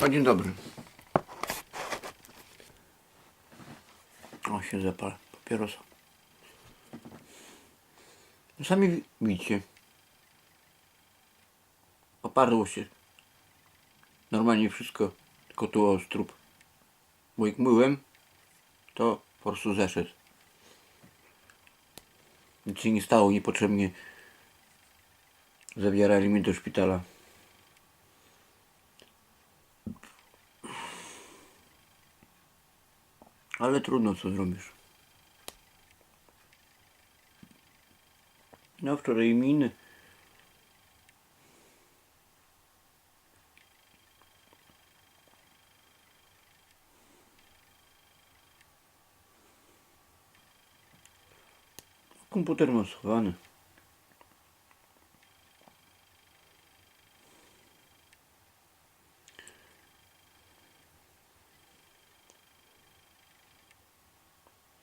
O, dzień dobry. O, się zapal papierosa. No Sami wi- widzicie. Oparło się. Normalnie wszystko, tylko tu o strup. Bo jak myłem, to po prostu zeszedł. Nic się nie stało niepotrzebnie. Zabierali mnie do szpitala. Ale trudno, co zrobisz. No wczoraj iminy. Komputer mam schowany.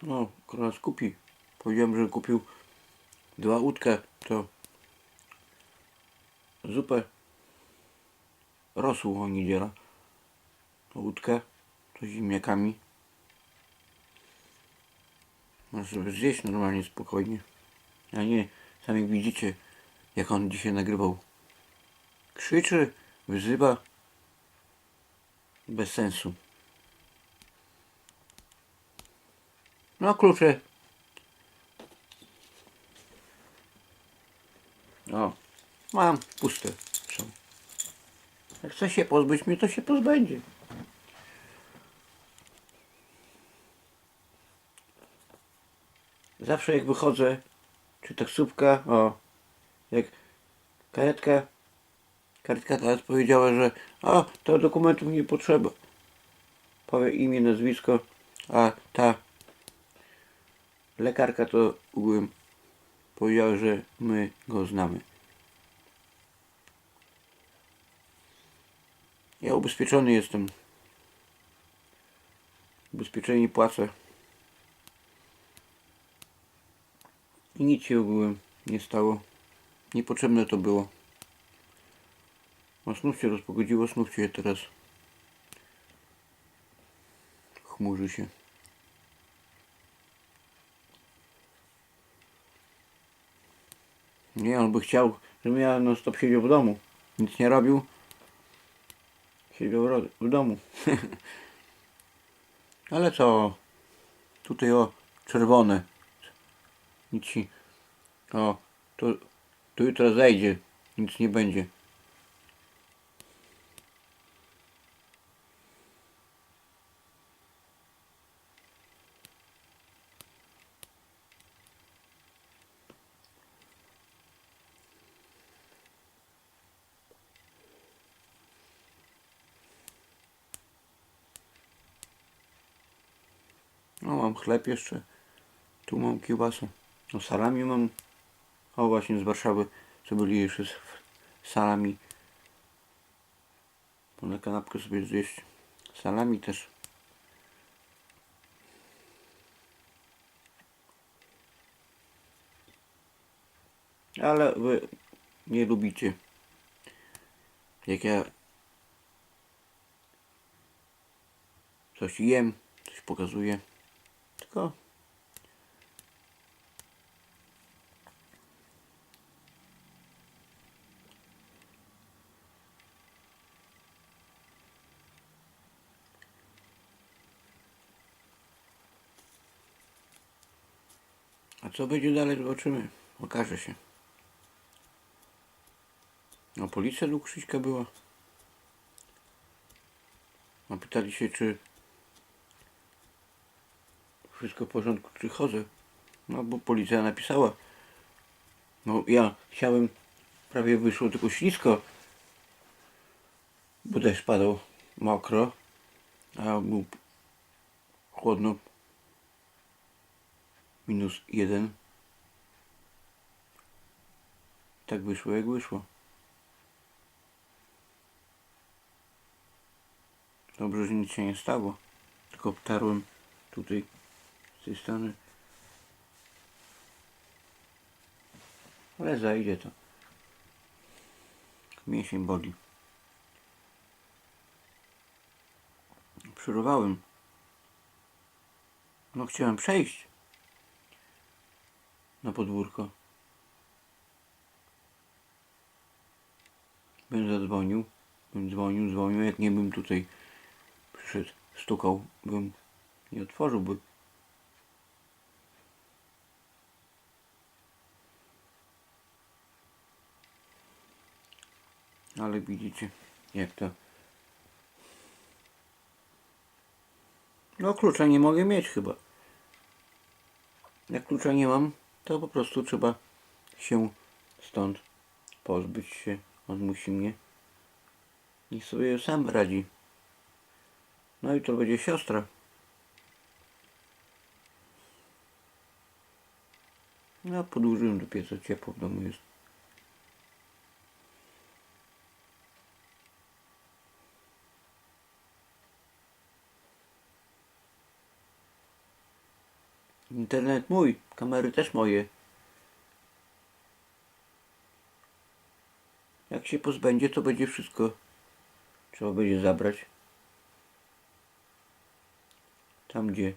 No, teraz kupi. Powiedziałem, że kupił dwa łódkę, to zupę rosół on niedziela. Łódkę, to ziemniakami. Może sobie zjeść normalnie, spokojnie. A nie, sami widzicie, jak on dzisiaj nagrywał. Krzyczy, wyzywa. Bez sensu. No klucze. O, mam puste. Są. Jak chce się pozbyć mnie, to się pozbędzie. Zawsze jak wychodzę, czy taksówka, o, jak karetka, karetka teraz powiedziała, że a, to dokumentów nie potrzeba. Powie imię, nazwisko, a ta lekarka to ogółem powiedziała, że my go znamy. Ja ubezpieczony jestem. Ubezpieczenie płacę. I nic się ogółem nie stało. Niepotrzebne to było. A znów się rozpogodziło, znów się teraz chmurzy się. Nie, on by chciał, żebym ja non stop siedział w domu. Nic nie robił. Siedział w, domu. Ale co? Tutaj o, czerwone. Nic ci... O, to, to jutro zejdzie. Nic nie będzie. No mam chleb jeszcze. Tu mam kiełbasę. No salami mam. O właśnie z Warszawy. Co byli jeszcze z salami. Na kanapkę sobie zjeść. Salami też. Ale wy nie lubicie. Jak ja coś jem, coś pokazuję. Tylko A co będzie dalej, zobaczymy. Okaże się. No policja do Krzyśka była. No pytali się, czy wszystko w porządku, czy chodzę. No bo policja napisała. No ja chciałem, prawie wyszło tylko ślisko. Bo deszcz padał mokro, a był chłodno. Minus jeden. Tak wyszło jak wyszło. Dobrze, że nic się nie stało. Tylko obtarłem tutaj z tej strony. Ale zajdzie to. Mięsień boli. Przerwałem. No chciałem przejść na podwórko. Bym zadzwonił, bym dzwonił, dzwonił, jak nie bym tutaj przyszedł, stukał, bym nie otworzyłby. Ale widzicie, jak to. No klucza nie mogę mieć chyba. Jak klucza nie mam, to po prostu trzeba się stąd pozbyć się. On musi mnie. Niech sobie sam radzi. No i to będzie siostra. No podłożyłem do pieca, ciepło w domu jest. Internet mój, kamery też moje. Jak się pozbędzie, to będzie wszystko. Trzeba będzie zabrać. Tam, gdzie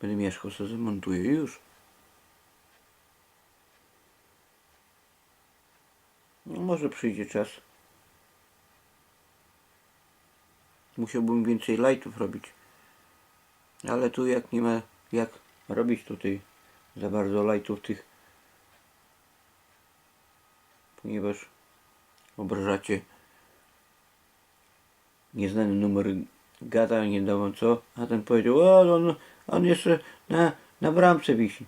będę mieszkał, sobie zamontuję już. No, może przyjdzie czas. Musiałbym więcej lightów robić. Ale tu jak nie ma jak robić tutaj za bardzo lightów tych. Ponieważ obrażacie nieznany numer gada, nie wiadomo co, a ten powiedział, o on, on jeszcze na, na bramce wisi.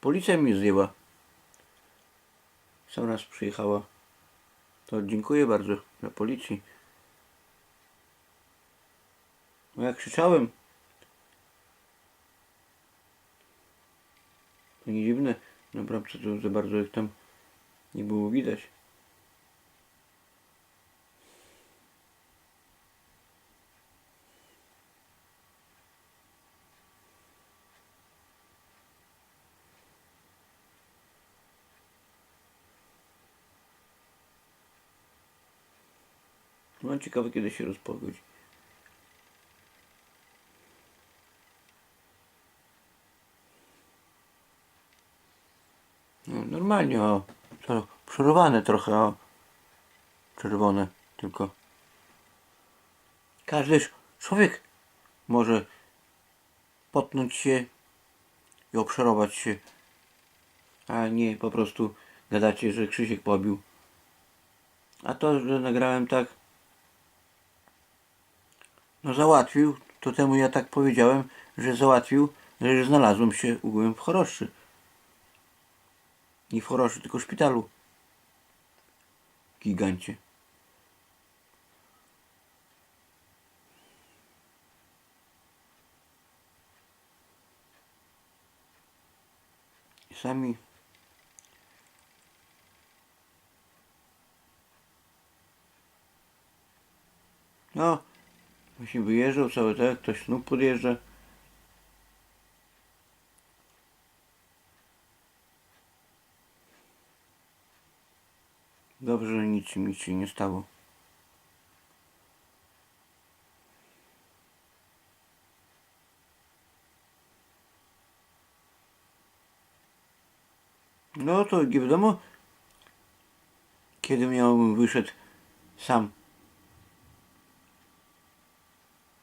Policja mi zdjęła. Sam raz przyjechała. To dziękuję bardzo dla policji. No jak krzyczałem, to nie dziwne, na bramce to za bardzo jak tam nie było widać. No ciekawe kiedy się rozpogodzi. No, normalnie, o. To przerwane trochę, o. Czerwone tylko. Każdy człowiek może potnąć się i obszarować się, a nie po prostu gadacie, że Krzysiek pobił. A to, że nagrałem tak, no załatwił, to temu ja tak powiedziałem, że załatwił, że znalazłem się ugłem w choroszczy. Nie w choroszczy, tylko w szpitalu. Gigancie. Sami No, właśnie wyjeżdżał cały tak, ktoś znów podjeżdża. Nic mi się nie stało. No to nie wiadomo, kiedy miałbym wyszedł sam.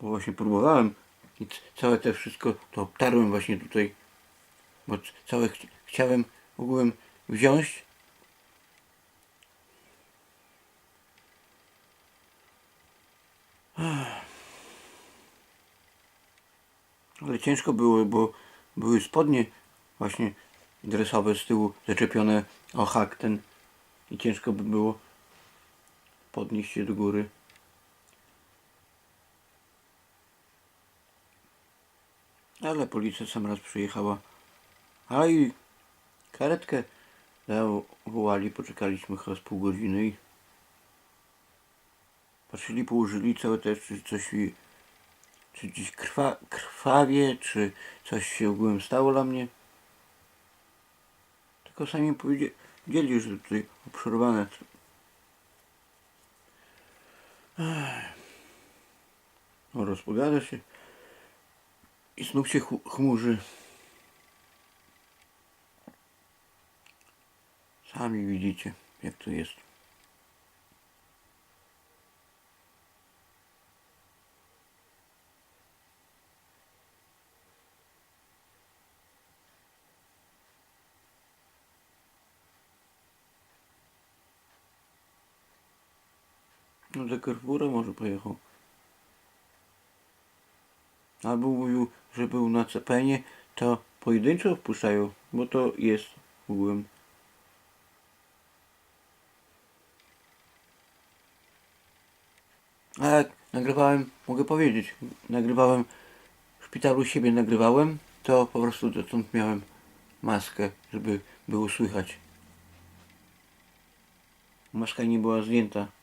Bo właśnie próbowałem i całe te wszystko to obtarłem właśnie tutaj. Bo całe ch- chciałem ogółem wziąć. Ale ciężko było, bo były spodnie właśnie dresowe z tyłu zaczepione o hak ten i ciężko by było podnieść się do góry. Ale policja sam raz przyjechała. A i karetkę zawołali, poczekaliśmy chyba z pół godziny i patrzyli, położyli całe te, czy coś czy gdzieś krwa, krwawie, czy coś się ogółem stało dla mnie. Tylko sami powiedzieli, że tutaj obszorowane. Ech. No, roz, rozpogada się i znów się chmurzy. Sami widzicie, jak to jest. Do Carrefoura może pojechał. Albo mówił, że był na cepenie, to pojedynczo wpuszczają, bo to jest ogółem. A jak nagrywałem, mogę powiedzieć, nagrywałem w szpitalu siebie nagrywałem, to po prostu dotąd miałem maskę, żeby było słychać. Maska nie była zdjęta.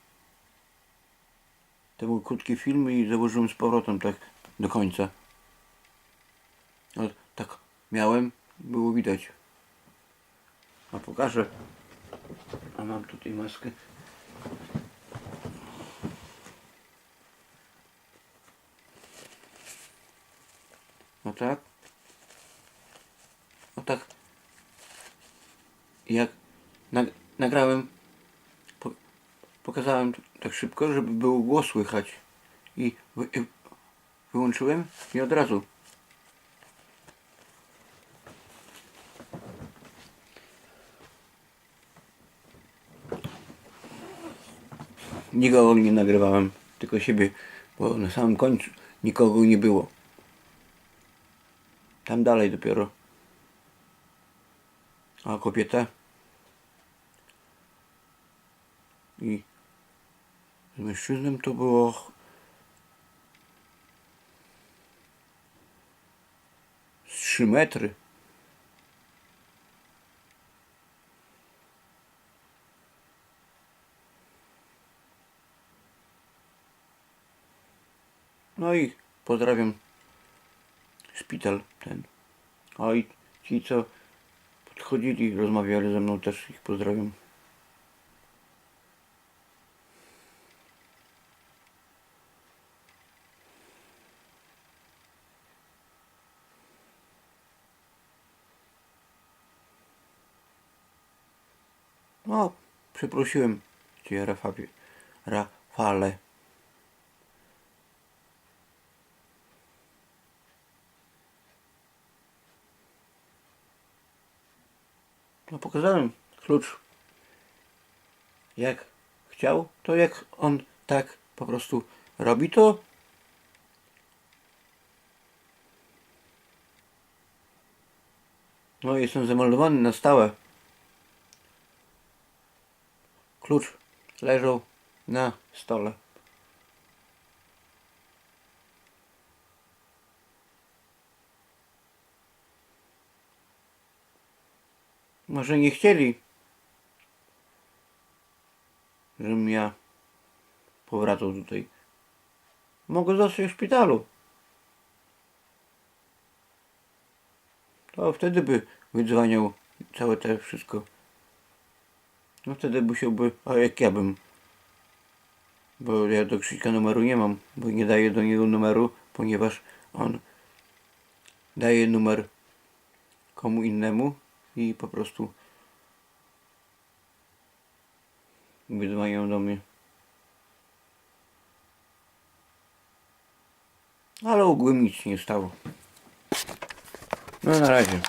To był krótki film i założyłem z powrotem tak do końca. No, tak miałem, było widać. A pokażę. A mam tutaj maskę. No tak. No tak. Jak nag nagrałem, po pokazałem tak szybko, żeby było głos słychać. I wy wyłączyłem i od razu. Nikogo nie nagrywałem, tylko siebie, bo na samym końcu nikogo nie było. Tam dalej dopiero. A kobieta i z mężczyzną to było z 3 metry. No i pozdrawiam szpital ten. A i ci co podchodzili, rozmawiali ze mną też ich pozdrawiam. No, przeprosiłem cię Rafale. Rafale. No pokazałem klucz. Jak chciał, to jak on tak po prostu robi, to no jestem zameldowany na stałe. Klucz leżał na stole. Może nie chcieli, żebym ja powracał tutaj. Mogę zostać w szpitalu. To wtedy by wydzwaniał całe te wszystko. No wtedy musiałby, a jak ja bym, bo ja do Krzyśka numeru nie mam, bo nie daję do niego numeru, ponieważ on daje numer komu innemu i po prostu wydzwaniają do mnie. Ale ogółem nic nie stało. No na razie.